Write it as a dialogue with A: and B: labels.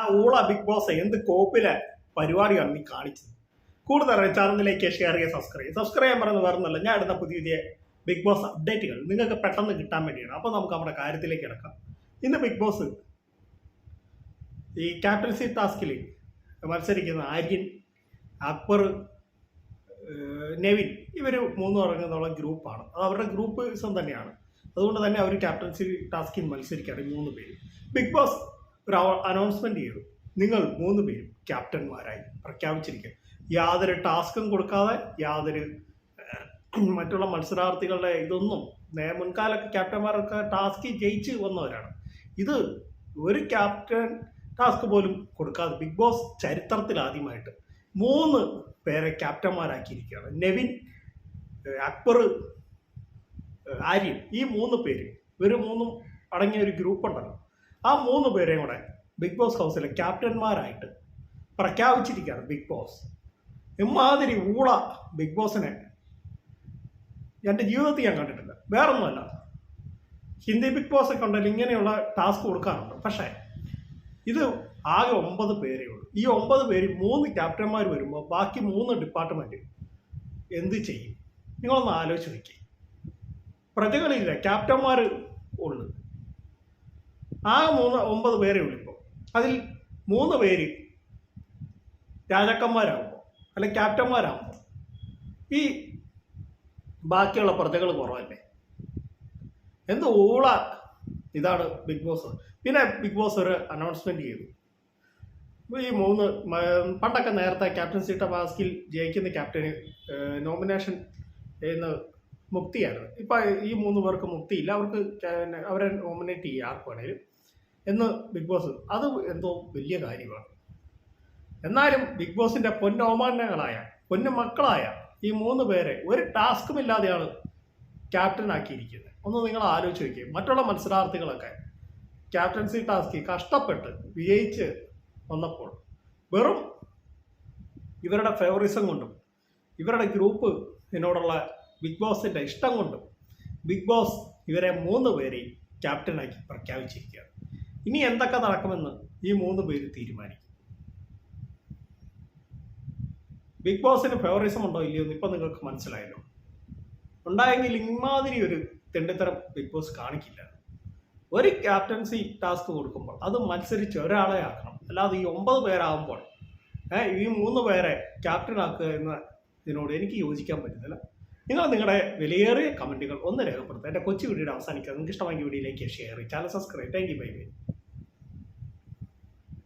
A: ആ ഊള big boss എന്ത് കോപ്പിലെ പരിപാടിയാണ് നീ കാണിച്ചത്. കൂടുതൽ ചാനലിലേക്ക് ഷെയർ ചെയ്യുക സബ്സ്ക്രൈബ് സബ്സ്ക്രൈബ് പറയുന്നത് വേറൊന്നല്ല ഞാൻ ഇടുന്ന പുതിയ പുതിയ ബിഗ് ബോസ് അപ്ഡേറ്റുകൾ നിങ്ങൾക്ക് പെട്ടെന്ന് കിട്ടാൻ വേണ്ടിയാണ്. അപ്പോൾ നമുക്ക് നമ്മുടെ കാര്യത്തിലേക്ക് കിടക്കാം. ഇന്ന് ബിഗ് ബോസ് ഈ ക്യാപ്റ്റൻസി ടാസ്കിൽ മത്സരിക്കുന്ന ആര്യൻ അക്ബർ നെവിൻ ഇവർ മൂന്ന് അടങ്ങുന്നുള്ള ഗ്രൂപ്പാണ് അത് അവരുടെ ഗ്രൂപ്പ് തന്നെയാണ്. അതുകൊണ്ട് തന്നെ അവർ ക്യാപ്റ്റൻസി ടാസ്കിൽ മത്സരിക്കുകയാണ് ഈ മൂന്ന് പേര്. ബിഗ് ബോസ് ഒരു അനൗൺസ്മെന്റ് ചെയ്തു. നിങ്ങൾ മൂന്ന് പേരും ക്യാപ്റ്റന്മാരായി പ്രഖ്യാപിച്ചിരിക്കുക യാതൊരു ടാസ്കും കൊടുക്കാതെ യാതൊരു മറ്റുള്ള മത്സരാർത്ഥികളുടെ ഇതൊന്നും നേ- മുൻകാലൊക്കെ ക്യാപ്റ്റന്മാരൊക്കെ ടാസ്ക് ജയിച്ച് വന്നവരാണ്. ഇത് ഒരു ക്യാപ്റ്റൻ ടാസ്ക് പോലും കൊടുക്കാതെ ബിഗ് ബോസ് ചരിത്രത്തിൽ ആദ്യമായിട്ട് മൂന്ന് പേരെ ക്യാപ്റ്റന്മാരാക്കിയിരിക്കുകയാണ് നെവിൻ അക്ബർ ആര്യൻ. ഈ മൂന്ന് പേര് ഇവർ മൂന്നും അടങ്ങിയ ഒരു ഗ്രൂപ്പ് ഉണ്ടല്ലോ. ആ മൂന്ന് പേരെയും കൂടെ ബിഗ് ബോസ് ഹൗസിലെ ക്യാപ്റ്റന്മാരായിട്ട് പ്രഖ്യാപിച്ചിരിക്കുകയാണ് ബിഗ് ബോസ് ഇമാതിരി ഊള ബിഗ് ബോസിനെ എന്റെ ജീവിതത്തിൽ ഞാൻ കണ്ടിട്ടില്ല. വേറൊന്നുമല്ല. ഹിന്ദി ബിഗ് ബോസ് ഒക്കെ ഉണ്ടെങ്കിൽ ഇങ്ങനെയുള്ള ടാസ്ക് കൊടുക്കാറുണ്ട്. പക്ഷേ ഇത് ആകെ ഒമ്പത് പേരേ ഉള്ളൂ. ഈ ഒമ്പത് പേര് മൂന്ന് ക്യാപ്റ്റന്മാർ വരുമ്പോൾ ബാക്കി മൂന്ന് ഡിപ്പാർട്ട്മെന്റ് എന്ത് ചെയ്യും? നിങ്ങളൊന്ന് ആലോചിച്ച് നോക്കി. പ്രജകളില്ല ക്യാപ്റ്റന്മാർ ഉള്ളു. ആകെ മൂന്ന് ഒമ്പത് പേരേ ഉള്ളൂ ഇപ്പോൾ അതിൽ മൂന്ന് പേര് രാജാക്കന്മാരാകുമ്പോൾ അല്ലെ ക്യാപ്റ്റന്മാരാകുമ്പോൾ ഈ ബാക്കിയുള്ള പ്രജകൾ കുറവല്ലേ? എന്ത് ഊള ഇതാണ് ബിഗ് ബോസ്. പിന്നെ ബിഗ് ബോസ് ഒരു അനൗൺസ്മെന്റ് ചെയ്തു. ഈ മൂന്ന് പണ്ടൊക്കെ നേരത്തെ ക്യാപ്റ്റൻസി ടാസ്കിൽ ജയിക്കുന്ന ക്യാപ്റ്റന് നോമിനേഷൻ ചെയ്യുന്ന മുക്തിയാണ് ഇപ്പൊ ഈ മൂന്ന് പേർക്ക് മുക്തിയില്ല. അവർക്ക് അവരെ നോമിനേറ്റ് ചെയ്യുക ആർക്ക് വേണേലും. എന്ന് ബിഗ് ബോസ് അത് എന്തോ വലിയ കാര്യമാണ്. എന്നാലും ബിഗ് ബോസിന്റെ പൊന്നോമാനങ്ങളായ പൊന്നു മക്കളായ ഈ മൂന്ന് പേരെ ഒരു ടാസ്കും ഇല്ലാതെയാണ് ക്യാപ്റ്റൻ ആക്കിയിരിക്കുന്നത്. ഒന്ന് നിങ്ങൾ ആലോചിച്ച് നോക്കിയേ മറ്റുള്ള മത്സരാർത്ഥികളൊക്കെ ക്യാപ്റ്റൻസി ടാസ്ക് കഷ്ടപ്പെട്ട് വിജയിച്ച് വന്നപ്പോൾ വെറും ഇവരുടെ ഫേവറിസം കൊണ്ടും ഇവരുടെ ഗ്രൂപ്പ് ഇതിനോടുള്ള ബിഗ് ബോസിന്റെ ഇഷ്ടം കൊണ്ടും ബിഗ് ബോസ് ഇവരെ മൂന്ന് പേരെയും ക്യാപ്റ്റനാക്കി പ്രഖ്യാപിച്ചിരിക്കുകയാണ്. ഇനി എന്തൊക്കെ നടക്കുമെന്ന് ഈ മൂന്ന് പേര് തീരുമാനിക്കും. ബിഗ് ബോസിന് ഫേവറിസം ഉണ്ടോ ഇല്ലയോ എന്ന് ഇപ്പൊ നിങ്ങൾക്ക് മനസ്സിലായല്ലോ. ഉണ്ടായെങ്കിൽ ഇമാതിരി ഒരു തെണ്ടിത്തരം ബിഗ് ബോസ് കാണിക്കില്ല. ഒരു ക്യാപ്റ്റൻസി ടാസ്ക് കൊടുക്കുമ്പോൾ അത് മത്സരിച്ച് ഒരാളെ ആക്കണം. അല്ലാതെ ഈ ഒമ്പത് പേരാകുമ്പോൾ ഈ മൂന്ന് പേരെ ക്യാപ്റ്റൻ ആക്കുക എന്ന ഇതിനോട് എനിക്ക് യോജിക്കാൻ പറ്റുന്നില്ല. നിങ്ങൾ നിങ്ങളുടെ വിലയേറിയ കമന്റുകൾ ഒന്ന് രേഖപ്പെടുത്തുക. എന്റെ കൊച്ചു വീഡിയോയുടെ അവസാനിക്കുക. നിങ്ങൾക്ക് ഇഷ്ടമായ വീഡിയോയിലേക്ക് share channel subscribe thank you bye bye